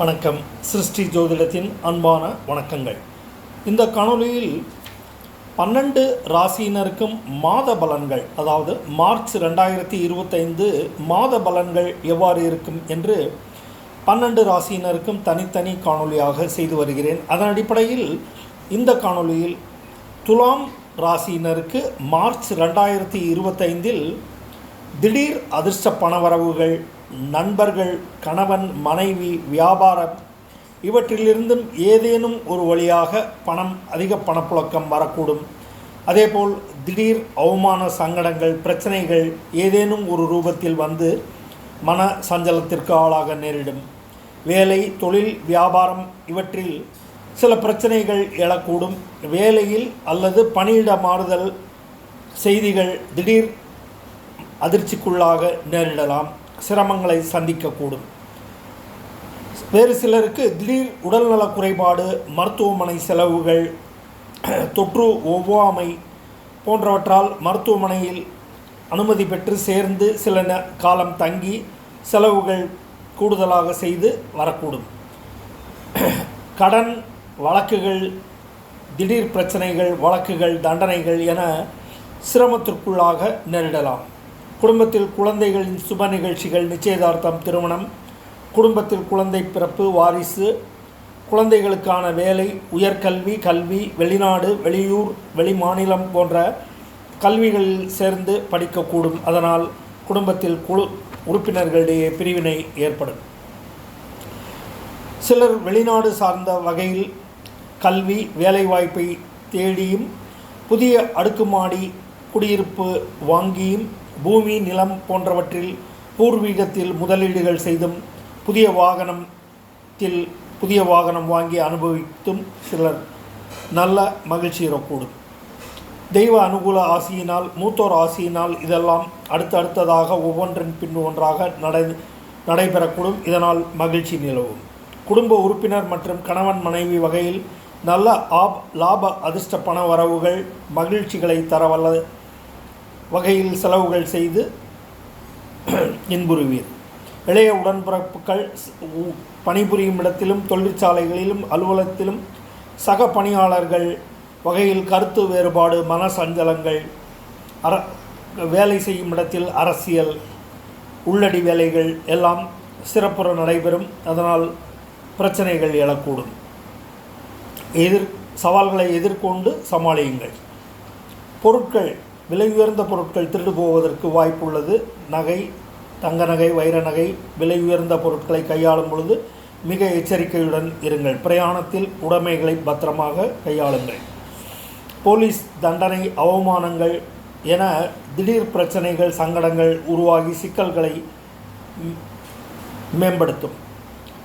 வணக்கம். சிருஷ்டி ஜோதிடத்தின் அன்பான வணக்கங்கள். இந்த காணொளியில் பன்னெண்டு ராசியினருக்கும் மாத பலன்கள் அதாவது மார்ச் ரெண்டாயிரத்தி இருபத்தைந்து மாத பலன்கள் எவ்வாறு இருக்கும் என்று பன்னெண்டு ராசியினருக்கும் தனித்தனி காணொளியாக செய்து வருகிறேன். அதன் அடிப்படையில் இந்த காணொளியில் துலாம் ராசியினருக்கு மார்ச் ரெண்டாயிரத்தி இருபத்தைந்தில் திடீர் அதிர்ஷ்ட பணவரவுகள் நண்பர்கள் கணவன் மனைவி வியாபாரம் இவற்றிலிருந்தும் ஏதேனும் ஒரு வழியாக பணம் அதிக பணப்புழக்கம் வரக்கூடும். அதேபோல் திடீர் அவமான சங்கடங்கள் பிரச்சனைகள் ஏதேனும் ஒரு ரூபத்தில் வந்து மன சஞ்சலத்திற்கு ஆளாக நேரிடும். வேலை தொழில் வியாபாரம் இவற்றில் சில பிரச்சனைகள் எழக்கூடும். வேலையில் அல்லது பணியிட மாறுதல் செய்திகள் திடீர் அதிர்ச்சிக்குள்ளாக நேரிடலாம். சிரமங்களை சந்திக்கக்கூடும். வேறு சிலருக்கு திடீர் உடல்நல குறைபாடு மருத்துவமனை செலவுகள் தொற்று ஒவ்வாமை போன்றவற்றால் மருத்துவமனையில் அனுமதி பெற்று சேர்ந்து சில காலம் தங்கி செலவுகள் கூடுதலாக செய்து வரக்கூடும். கடன் வழக்குகள் திடீர் பிரச்சனைகள் வழக்குகள் தண்டனைகள் என சிரமத்திற்குள்ளாக நேரிடலாம். குடும்பத்தில் குழந்தைகளின் சுப நிகழ்ச்சிகள் நிச்சயதார்த்தம் திருமணம் குடும்பத்தில் குழந்தை பிறப்பு வாரிசு குழந்தைகளுக்கான வேலை உயர்கல்வி கல்வி வெளிநாடு வெளியூர் வெளிமாநிலம் போன்ற கல்விகளில் சேர்ந்து படிக்கக்கூடும். அதனால் குடும்பத்தில் குழு உறுப்பினர்களிடையே பிரிவினை ஏற்படும். சிலர் வெளிநாடு சார்ந்த வகையில் கல்வி வேலைவாய்ப்பை தேடியும் புதிய அடுக்குமாடி குடியிருப்பு வாங்கியும் பூமி நிலம் போன்றவற்றில் பூர்வீகத்தில் முதலீடுகள் செய்தும் புதிய வாகனத்தில் புதிய வாகனம் வாங்கி அனுபவித்தும் சிலர் நல்ல மகிழ்ச்சி இறக்கூடும் தெய்வ அனுகூல ஆசியினால் மூத்தோர் ஆசியினால் இதெல்லாம் அடுத்தடுத்ததாக ஒவ்வொன்றின் பின் ஒன்றாக நடை நடைபெறக்கூடும். இதனால் மகிழ்ச்சி நிலவும். குடும்ப உறுப்பினர் மற்றும் கணவன் மனைவி வகையில் நல்ல ஆப் லாப அதிர்ஷ்ட பண வரவுகள் மகிழ்ச்சிகளை தரவல்ல வகையில் செலவுகள் செய்து இன்புறுவீர். இளைய உடன்பிறப்புகள் பணிபுரியும் இடத்திலும் தொழிற்சாலைகளிலும் அலுவலகத்திலும் சக பணியாளர்கள் வகையில் கருத்து வேறுபாடு மன சஞ்சலங்கள் அர வேலை செய்யும் இடத்தில் அரசியல் உள்ளடி வேலைகள் எல்லாம் சிறப்புற நடைபெறும். அதனால் பிரச்சனைகள் எழக்கூடும். எதிர் சவால்களை எதிர்கொண்டு சமாளியுங்கள். பொருட்கள் விலை உயர்ந்த பொருட்கள் திருடு போவதற்கு வாய்ப்புள்ளது. நகை தங்க நகை வைர நகை விலை உயர்ந்த பொருட்களை கையாளும் பொழுது மிக எச்சரிக்கையுடன் இருங்கள். பிரயாணத்தில் உடைமைகளை பத்திரமாக கையாளுங்கள். போலீஸ் தண்டனை அவமானங்கள் என திடீர் பிரச்சனைகள் சங்கடங்கள் உருவாகி சிக்கல்களை மேம்படுத்தும்.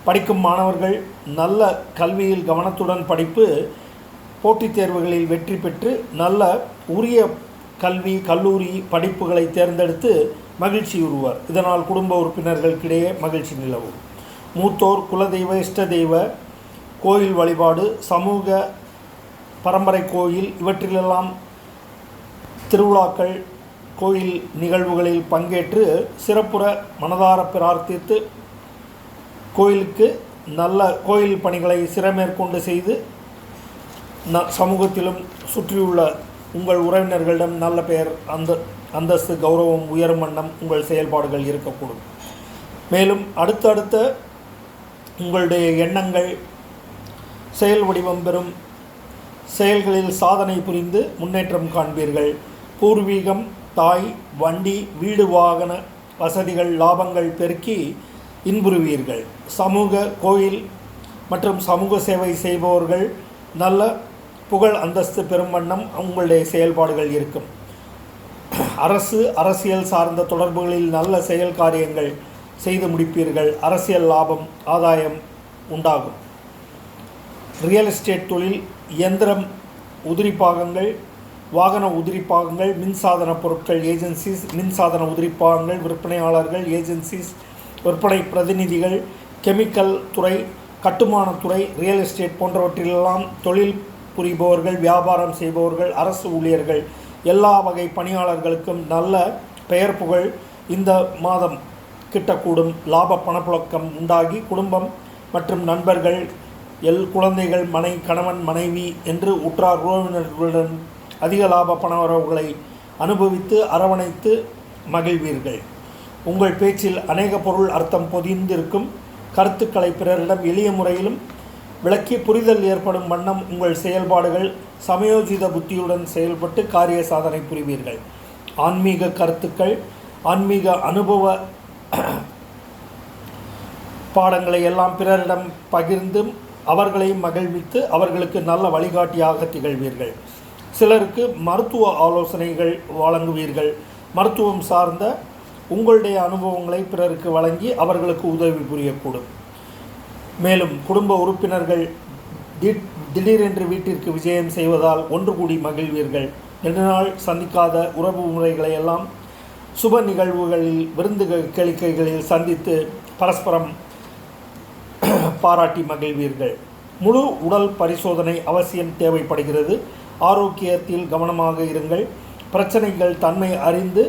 படிக்கும் மாணவர்கள் நல்ல கல்வியில் கவனத்துடன் படிப்பு போட்டித் தேர்வுகளில் வெற்றி பெற்று நல்ல உரிய கல்வி கல்லூரி படிப்புகளை தேர்ந்தெடுத்து மகிழ்ச்சி உருவார். இதனால் குடும்ப உறுப்பினர்களுக்கிடையே மகிழ்ச்சி நிலவும். மூத்தோர் குலதெய்வ இஷ்ட தெய்வ கோயில் வழிபாடு சமூக பரம்பரை கோயில் இவற்றிலெல்லாம் திருவிழாக்கள் கோயில் நிகழ்வுகளில் பங்கேற்று சிறப்புற மனதார பிரார்த்தித்து கோயிலுக்கு நல்ல கோயில் பணிகளை சிறமேற்கொண்டு செய்து ந சமூகத்திலும் சுற்றியுள்ள உங்கள் உறவினர்களிடம் நல்ல பெயர் அந்த அந்தஸ்து கௌரவம் உயரும் வண்ணம் உங்கள் செயல்பாடுகள் இருக்கக்கூடும். மேலும் அடுத்தடுத்த உங்களுடைய எண்ணங்கள் செயல் வடிவம் பெறும் செயல்களில் சாதனை புரிந்து முன்னேற்றம் காண்பீர்கள். பூர்வீகம் தாய் வண்டி வீடு வாகன வசதிகள் லாபங்கள் பெருக்கி இன்புறுவீர்கள். சமூக கோயில் மற்றும் சமூக சேவை செய்பவர்கள் நல்ல புகழ் அந்தஸ்து பெறும் வண்ணம் உங்களுடைய செயல்பாடுகள் இருக்கும். அரசு அரசியல் சார்ந்த தொடர்புகளில் நல்ல செயல் காரியங்கள் செய்து முடிப்பீர்கள். அரசியல் லாபம் ஆதாயம் உண்டாகும். ரியல் எஸ்டேட் தொழில் இயந்திரம் உதிரி பாகங்கள் வாகன உதிரி பாகங்கள் மின்சாதன பொருட்கள் ஏஜென்சிஸ் மின்சாதன உதிரி பாகங்கள் விற்பனையாளர்கள் ஏஜென்சிஸ் விற்பனை பிரதிநிதிகள் கெமிக்கல் துறை கட்டுமானத்துறை ரியல் எஸ்டேட் போன்றவற்றிலெல்லாம் தொழில் புரிபவர்கள் வியாபாரம் செய்பவர்கள் அரசு ஊழியர்கள் எல்லா வகை பணியாளர்களுக்கும் நல்ல பெயர் புகழ் இந்த மாதம் கிட்டக்கூடும். லாப பணப்புழக்கம் உண்டாகி குடும்பம் மற்றும் நண்பர்கள் எல் குழந்தைகள் மனை கணவன் மனைவி என்று உற்றார் உறவினர்களுடன் அதிக லாப பணவரவுகளை அனுபவித்து அரவணைத்து மகிழ்வீர்கள். உங்கள் பேச்சில் அநேக பொருள் அர்த்தம் பொதிந்திருக்கும். கருத்துக்களை பிறரிடம் எளிய முறையிலும் விளக்கி புரிதல் ஏற்படும் வண்ணம் உங்கள் செயல்பாடுகள் சமயோஜித புத்தியுடன் செயல்பட்டு காரிய சாதனை புரிவீர்கள். ஆன்மீக கருத்துக்கள் ஆன்மீக அனுபவ பாடங்களை எல்லாம் பிறரிடம் பகிர்ந்தும் அவர்களை மகிழ்வித்து அவர்களுக்கு நல்ல வழிகாட்டியாக திகழ்வீர்கள். சிலருக்கு மருத்துவ ஆலோசனைகள் வழங்குவீர்கள். மருத்துவம் சார்ந்த உங்களுடைய அனுபவங்களை பிறருக்கு வழங்கி அவர்களுக்கு உதவி புரியக்கூடும். மேலும் குடும்ப உறுப்பினர்கள் திடீரென்று வீட்டிற்கு விஜயம் செய்வதால் ஒன்று கூடி மகிழ்வீர்கள். நெடுநாள் சந்திக்காத உறவு முறைகளை எல்லாம் சுப நிகழ்வுகளில் விருந்து கேளிக்கைகளில் சந்தித்து பரஸ்பரம் பாராட்டி மகிழ்வீர்கள். முழு உடல் பரிசோதனை அவசியம் தேவைப்படுகிறது. ஆரோக்கியத்தில் கவனமாக இருங்கள். பிரச்சனைகள் தன்மை அறிந்து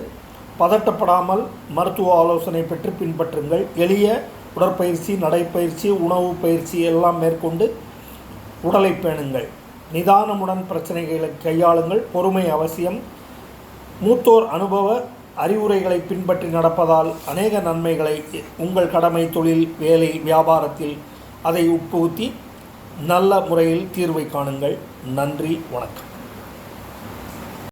பதட்டப்படாமல் மருத்துவ ஆலோசனை பெற்று பின்பற்றுங்கள். எளிய உடற்பயிற்சி நடைப்பயிற்சி உணவு பயிற்சி எல்லாம் மேற்கொண்டு உடலை பேணுங்கள். நிதானமுடன் பிரச்சனைகளை கையாளுங்கள். பொறுமை அவசியம். மூத்தோர் அனுபவ அறிவுரைகளை பின்பற்றி நடப்பதால் அநேக நன்மைகளை உங்கள் கடமை தொழில் வேலை வியாபாரத்தில் அதை உட்புகுத்தி நல்ல முறையில் தீர்வை காணுங்கள். நன்றி. வணக்கம்.